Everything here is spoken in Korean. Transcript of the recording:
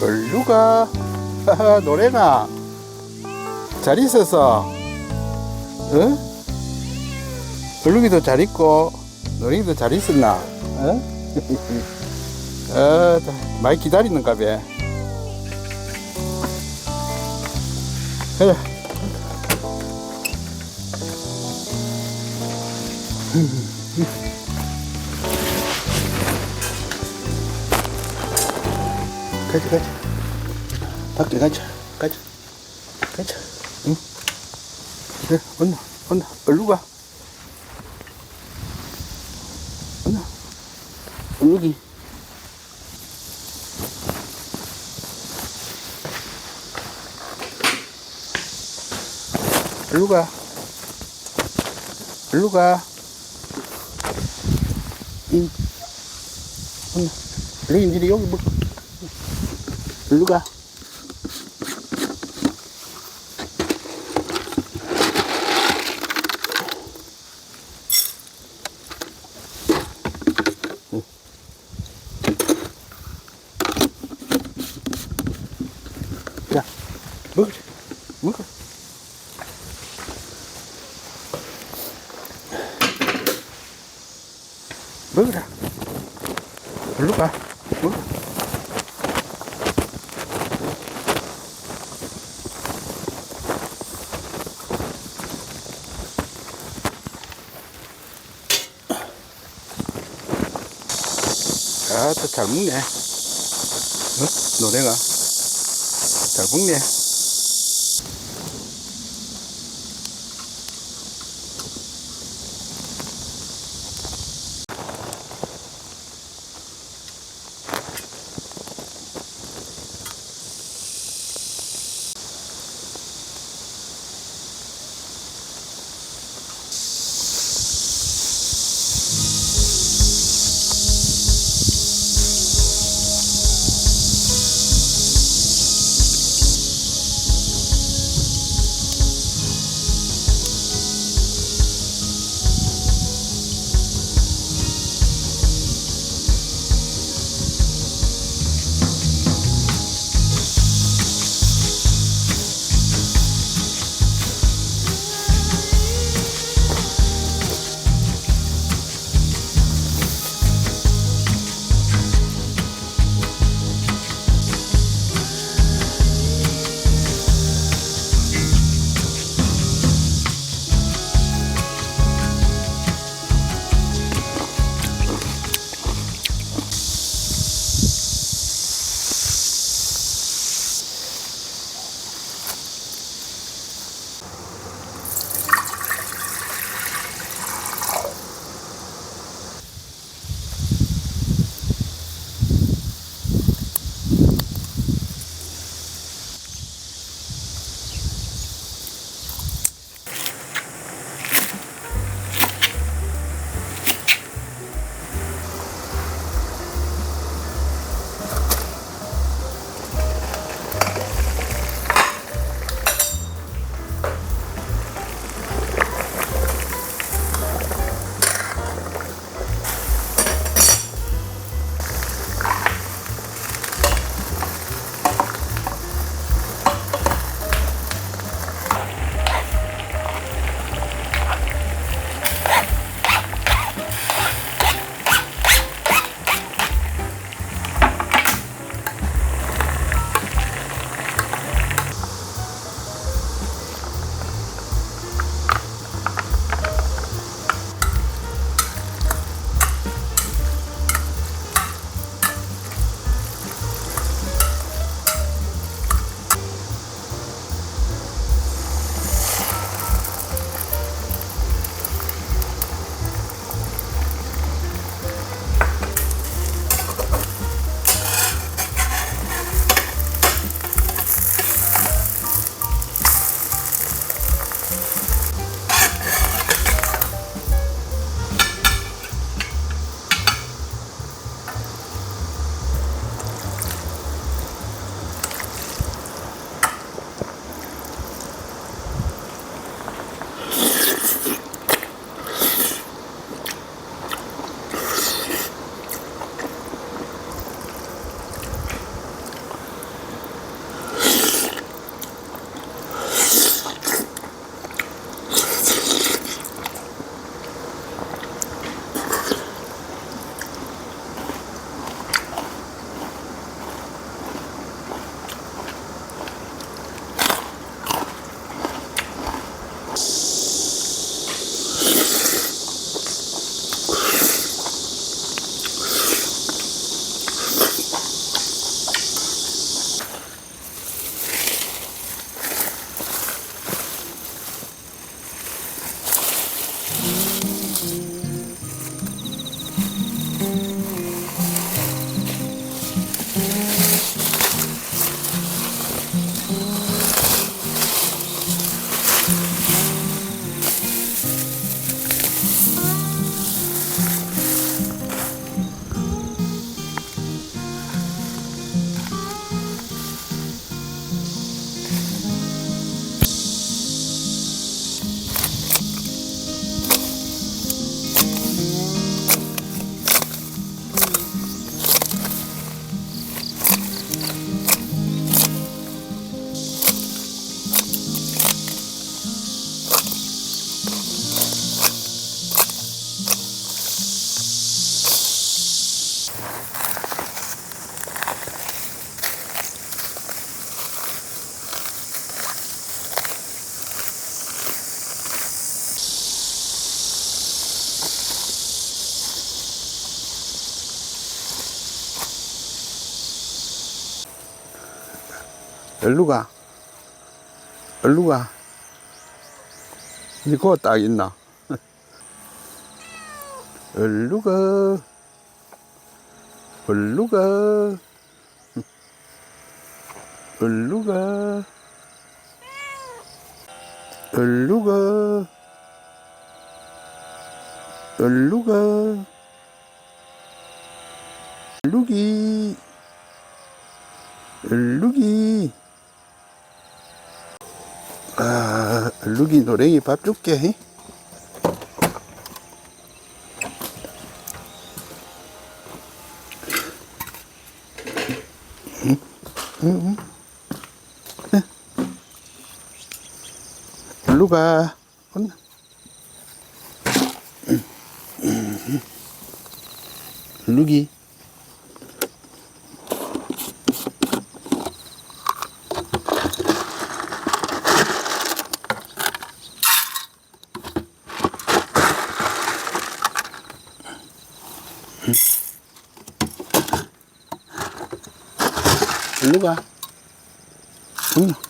얼루가 노래나 잘 있어서 응? 얼룩이도 잘 있고 노랭이도 잘 있었나? 응? 어, 많이 기다리는가 봐. 그래. 가자, 가자. 밖에 가자, 가자, 가자. 응? 그래, 온나, 온나, 얼루 가. 온나, 얼룩이. 얼루 가. 얼루 가. 잉. 온나. 얼룩이 이제 여기 뭐. 얼루 가. 자, 먹으자. 먹어. 먹으라. 얼른 가. 먹어. 아, 또잘 먹네. 어? 노래가. 잘 먹네. 일로 가. 일로 가. 이거 딱 있나? 일로 가. 일로 가. 일로 가. 일로 가. 일로 가. 일루기. 일루기. 루기 노랭이 밥 줄게. 응? 응? 응? 일로 가. 혼나. 루기. 일로 가. 응.